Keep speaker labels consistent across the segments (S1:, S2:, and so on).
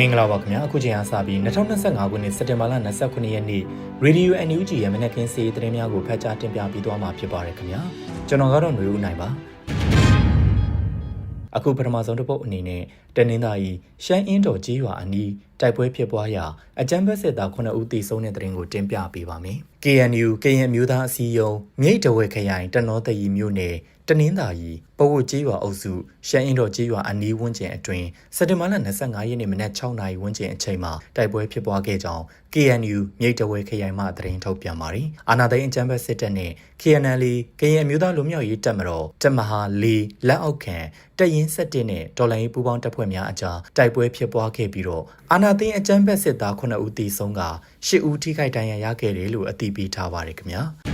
S1: မင်္ဂလာပါခင်ဗျာအခုချိန်အားစပြီး2025ခုနှစ်စက်တင်ဘာလ29ရက်နေ့ Radio NUG ရဲ့မနက်ခင်းစီးသတင်းများကိုဖတ်ကြားတင်ပြပေးသွားမှာဖြစ်ပါတယ်ခင်ဗျာကျွန်တော်ကတော့ຫນွေဦးနိုင်ပါအခုပထမဆုံးတစ်ပုတ်အနေနဲ့တနင်္သာရီရှမ်းအင်းတော်ကြီးရွာအနီး တိုက်ပွဲဖြစ်ပွားရာအကြမ်းဖက်စစ်သား9ဦးသေဆုံးတဲ့တဲ့ရင်ကိုတင်ပြပေးပါမယ် KNU ကရင်မျိုးသားအစည်းအရုံးမြိတ်တဝဲခရိုင်တနောတရီမြို့နယ်တနင်္သာရီပဝတ်ကြီးရွာအုပ်စုရှမ်းအင်းတော်ကြီးရွာအနီးဝန်းကျင်အတွင်းစက်တင်ဘာလ25ရက်နေ့မနက်6နာရီဝန်းကျင်အချိန်မှာတိုက်ပွဲဖြစ်ပွားခဲ့ကြောင်း KNU မြိတ်တဝဲခရိုင်မှသတင်းထုတ်ပြန်ပါတယ်။အာနာသိန်းအကြမ်းဖက်စစ်တပ်နဲ့ KNL ကရင်အမျိုးသားလူမျိုးရေးတပ်မတော်တပ်မဟာ၄လက်အောက်ခံတပ်ရင်း7နဲ့တော်လိုင်းပူးပေါင်းတပ်ဖွဲ့များအကြားတိုက်ပွဲဖြစ်ပွားခဲ့ပြီးတော့အာနာသိန်းအကြမ်းဖက်စစ်သား9ဦးသေဆုံးက10ဦးထိခိုက်ဒဏ်ရာရခဲ့တယ်လို့အသိပေးထားပါတယ်ခင်ဗျာ။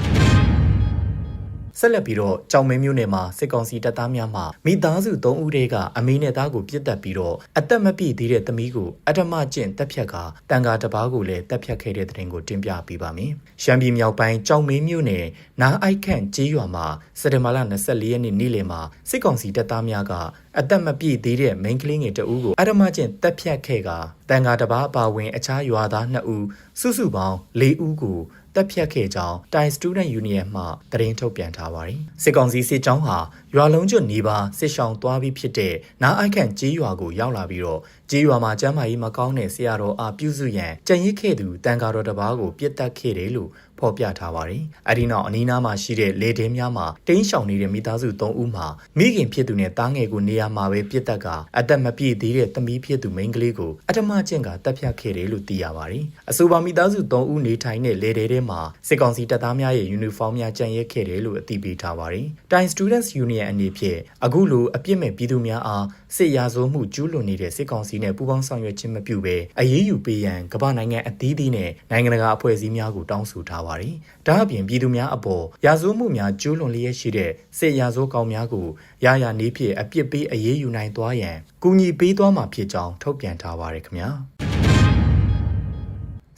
S1: ဆက်လက်ပြီးတော့ကြောင်မင်းမျိုးနယ်မှာစစ်ကောင်စီတပ်သားများမှမိသားစု3ဦးတည်းကအမေနဲ့သားကိုပြစ်တက်ပြီးတော့အသက်မပြည့်သေးတဲ့သမီးကိုအထမကျင့်တပ်ဖြတ်ကတန်ကာတပားကိုလည်းတပ်ဖြတ်ခဲ့တဲ့တဲ့တင်ကိုတင်ပြပေးပါမယ်။ရှမ်းပြည်မြောက်ပိုင်းကြောင်မင်းမျိုးနယ်နားအိုက်ခန့်ကျေးရွာမှာစက်တင်ဘာလ24ရက်နေ့နေ့လယ်မှာစစ်ကောင်စီတပ်သားများကအသက်မပြည့်သေးတဲ့မိန်းကလေးငယ်တအူးကိုအထမကျင့်တပ်ဖြတ်ခဲ့ကတန်ကာတပားအပါဝင်အခြားရွာသား2ဦးစုစုပေါင်း4ဦးကို တက်ဖြတ်ခဲ့ကြောင်း Thai Student Union မှသတင်းထုတ်ပြန်ထားပါတယ်။စစ်ကောင်စီစစ်ကြောင်းဟာရွာလုံးကျွတ်နေပါစစ်ဆောင်သွားပြီးဖြစ်တဲ့နားအိုက်ခန့်ကြေးရွာကိုရောက်လာပြီးတော့ကြေးရွာမှာကျမ်းမာရေးမကောင်းတဲ့ဆရာတော်အားပြုစုရန်ကြံရစ်ခဲ့သူတန်ကာတော်တစ်ပါးကိုပြစ်တက်ခဲ့တယ်လို့ဖော်ပြထားပါတယ်။အဲဒီနောက်အနီးနားမှာရှိတဲ့လေတဲများမှာတင်းရှောင်နေတဲ့မိသားစု၃ဦးမှာမိခင်ဖြစ်သူနဲ့တားငယ်ကိုနေရာမှာပဲပြစ်တက်ကအသက်မပြည့်သေးတဲ့သမီးဖြစ်သူမိန်းကလေးကိုအထမကျင့်ကတပ်ဖြတ်ခဲ့တယ်လို့သိရပါတယ်။အဆိုပါမိသားစု၃ဦးနေထိုင်တဲ့လေတဲထဲမှာစစ်ကောင်စီတပ်သားများရဲ့ယူနီဖောင်းများကြံ့ရက်ခဲ့တယ်လို့အသိပေးထားပါတယ်။ Time Students Union အနေဖြင့်အခုလိုအပြစ်မဲ့ပြည်သူများအားစစ်ရာဇဝမှုကျူးလွန်နေတဲ့စစ်ကောင်စီနဲ့ပူးပေါင်းဆောင်ရွက်ခြင်းမပြုဘဲအရေးယူပေးရန်ကမ္ဘာနိုင်ငံအသီးသီးနဲ့နိုင်ငံတကာအဖွဲ့အစည်းများကိုတောင်းဆိုထားပါတယ်။ဒါအပြင်ပြည်သူများအပေါ်ရာဇဝမှုများကျူးလွန်လျက်ရှိတဲ့စစ်ရာဇဝကောင်များကိုရရနေဖြစ်အပြစ်ပေးအရေးယူနိုင်သွားရန်ကူညီပေးသွားမှာဖြစ်ကြောင်းထုတ်ပြန်ထားပါတယ်ခင်ဗျာ။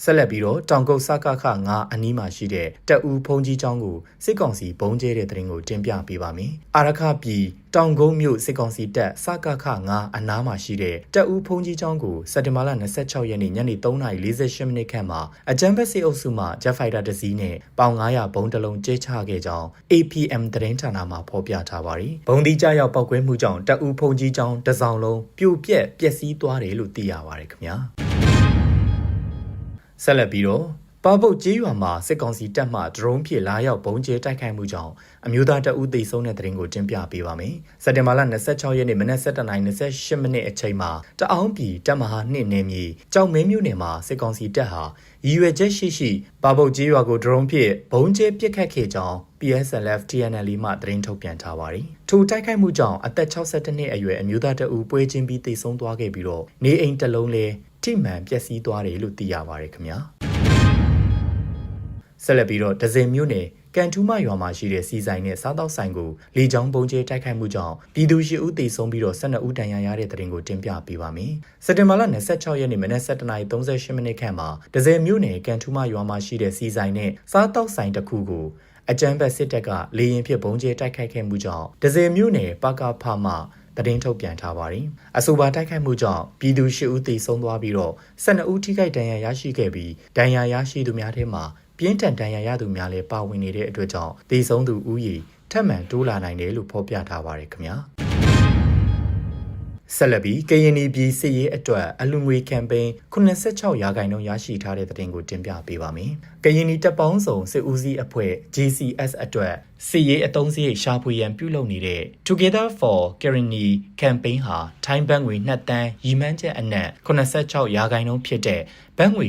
S1: ဆက်လက်ပြီးတော့တောင်ကုတ်စကခ9အနီးမှာရှိတဲ့တက်ဦးဖုန်ကြီးကျောင်းကိုစစ်ကောင်စီဘုံကျဲတဲ့တရင်ကိုတင်ပြပေးပါမယ်။အာရခပြည်တောင်ကုန်းမြို့စစ်ကောင်စီတပ်စကခ9အနားမှာရှိတဲ့တက်ဦးဖုန်ကြီးကျောင်းကိုစက်တင်ဘာလ26ရက်နေ့ညနေ3:48မိနစ်ခန့်မှာအကြမ်းဖက်စစ်အုပ်စုမှဂျက်ဖိုက်တာတစ်စီးနဲ့ပေါင်900ဘုံတလုံးကျဲချခဲ့ကြောင်း APM သတင်းဌာနမှဖော်ပြထားပါတယ်။ဘုံဒီကြရောက်ပောက်ကွဲမှုကြောင့်တက်ဦးဖုန်ကြီးကျောင်းတစ်စောင်လုံးပြိုပြက်ပျက်စီးသွားတယ်လို့သိရပါတယ်ခင်ဗျာ။ ဆက်လက်ပြီးတော့ပါပုတ်ကျေးရွာမှာစစ်ကောင်စီတပ်မှဒရုန်းဖြင့်လာရောက်ပုံကျဲတိုက်ခိုက်မှုကြောင့်အမျိုးသားတအုပ်သိဆုံးတဲ့တဲ့ရင်ကိုတင်ပြပေးပါမယ်။စက်တင်ဘာလ26ရက်နေ့မနက်7:28မိနစ်အချိန်မှာတအောင်းပြည်တပ်မဟာ2နယ်မြေကြောက်မင်းမြို့နယ်မှာစစ်ကောင်စီတပ်ဟာရည်ရွယ်ချက်ရှိရှိပါပုတ်ကျေးရွာကိုဒရုန်းဖြင့်ဘုံကျဲပစ်ခတ်ခဲ့ကြောင်း PSLF TNL မှသတင်းထုတ်ပြန်ထားပါတယ်။ထိုတိုက်ခိုက်မှုကြောင့်အသက်62နှစ်အရွယ်အမျိုးသားတအုပ်ပွဲချင်းပြီးသိဆုံးသွားခဲ့ပြီးတော့နေအိမ်တစ်လုံးလည်း ထိမှန်ပျက်စီးသွားတယ်လို့သိရပါတယ်ခင်ဗျာဆက်လက်ပြီးတော့ဒဇင်မြို့နယ်ကန်ထူးမရွာမှာရှိတဲ့စီဆိုင်နဲ့စားတောက်ဆိုင်ကိုလေကြောင်းပုံကျဲတိုက်ခိုက်မှုကြောင့်ပြည်သူရှိဦးသေဆုံးပြီးတော့12ဦးဒဏ်ရာရတဲ့တဲ့တင်ကိုတင်ပြပေးပါမယ်။စက်တင်ဘာလ26ရက်နေ့မနက်7:38မိနစ်ခန့်မှာဒဇယ်မြို့နယ်ကန်ထူးမရွာမှာရှိတဲ့စီဆိုင်နဲ့စားတောက်ဆိုင်တစ်ခုကိုအကြမ်းဖက်စစ်တပ်ကလေရင်ဖြစ်ပုံကျဲတိုက်ခိုက်ခဲ့မှုကြောင့်ဒဇယ်မြို့နယ်ပကဖမှ သတင်းထုတ်ပြန်ထားပါတယ်။အဆိုပါတိုက်ခိုက်မှုကြောင့်ပြည်သူ၈ဦးသေဆုံးသွားပြီးတော့12ဦးထိခိုက်ဒဏ်ရာရရှိခဲ့ပြီးဒဏ်ရာရရှိသူများထဲမှာပြင်းထန်ဒဏ်ရာရသူများလည်းပါဝင်နေတဲ့အတွက်ကြောင့်သေဆုံးသူဦးရေထပ်မံတိုးလာနိုင်တယ်လို့ဖော်ပြထားပါတယ်ခင်ဗျာ။ ဆက်လက်ပြီးကရင်ပြည်စစ်ရေးအတွက်အလူငွေကမ်ပိန်း86ရာခိုင်နှုန်းရရှိထားတဲ့သတင်းကိုတင်ပြပေးပါမယ်။ကရင်ပြည်တပ်ပေါင်းစုံစစ်ဦးစီးအဖွဲ့ GCS အတွက်စစ်ရေးအသုံးစရိတ်ရှာဖွေရန်ပြုလုပ်နေတဲ့ Together for Kereni campaign ဟာထိုင်းဘတ်ငွေ2တန်းရီမန်းချက်အနက်86ရာခိုင်နှုန်းဖြစ်တဲ့ဘတ်ငွေ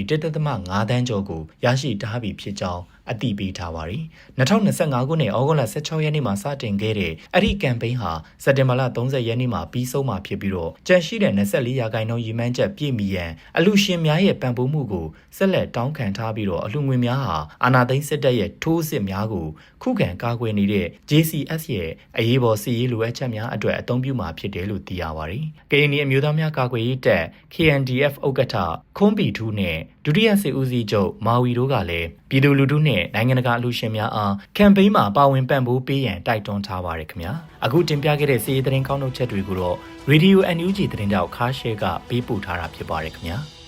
S1: 1.5တန်းကျော်ကိုရရှိထားပြီဖြစ်ကြောင်း အသိပေးထားပါတယ်။2025ခုနှစ်ဩဂုတ်လ16ရက်နေ့မှာစတင်ခဲ့တဲ့အဲ့ဒီကမ်ပိန်းဟာစက်တင်ဘာလ30ရက်နေ့မှာပြီးဆုံးမှာဖြစ်ပြီးတော့ကြန့်ရှိတဲ့24ရာခိုင်နှုန်းရည်မှန်းချက်ပြည့်မီရန်အလူရှင်များရဲ့ပံ့ပိုးမှုကိုဆက်လက်တောင်းခံထားပြီးတော့အလူငွေများဟာအာဏာသိမ်းစစ်တပ်ရဲ့ထိုးစစ်များကိုခုခံကာကွယ်နေတဲ့ JCS ရဲ့အရေးပေါ်စီရေးလိုအပ်ချက်များအတွက်အသုံးပြုမှာဖြစ်တယ်လို့သိရပါတယ်။ကရင်နီအမျိုးသားများကာကွယ်ရေးတပ် KNDF ဥက္ကဋ္ဌခွန်ပီထူးနဲ့ ဒုဒုတိယစစ်ဦးစီးချုပ်မာဝီတို့ကလည်းပြည်သူလူထုနဲ့နိုင်ငံတကာအလူရှင်များအားကမ်ပိန်းမှာပါဝင်ပံ့ပိုးပေးရန်တိုက်တွန်းထားပါတယ်ခင်ဗျာအခုတင်ပြခဲ့တဲ့စီးရီးသတင်းကောင်းထုတ်ချက်တွေကိုတော့ Radio NUG သတင်းတောက်ခါရှဲကပေးပို့ထားတာဖြစ်ပါတယ်ခင်ဗျာ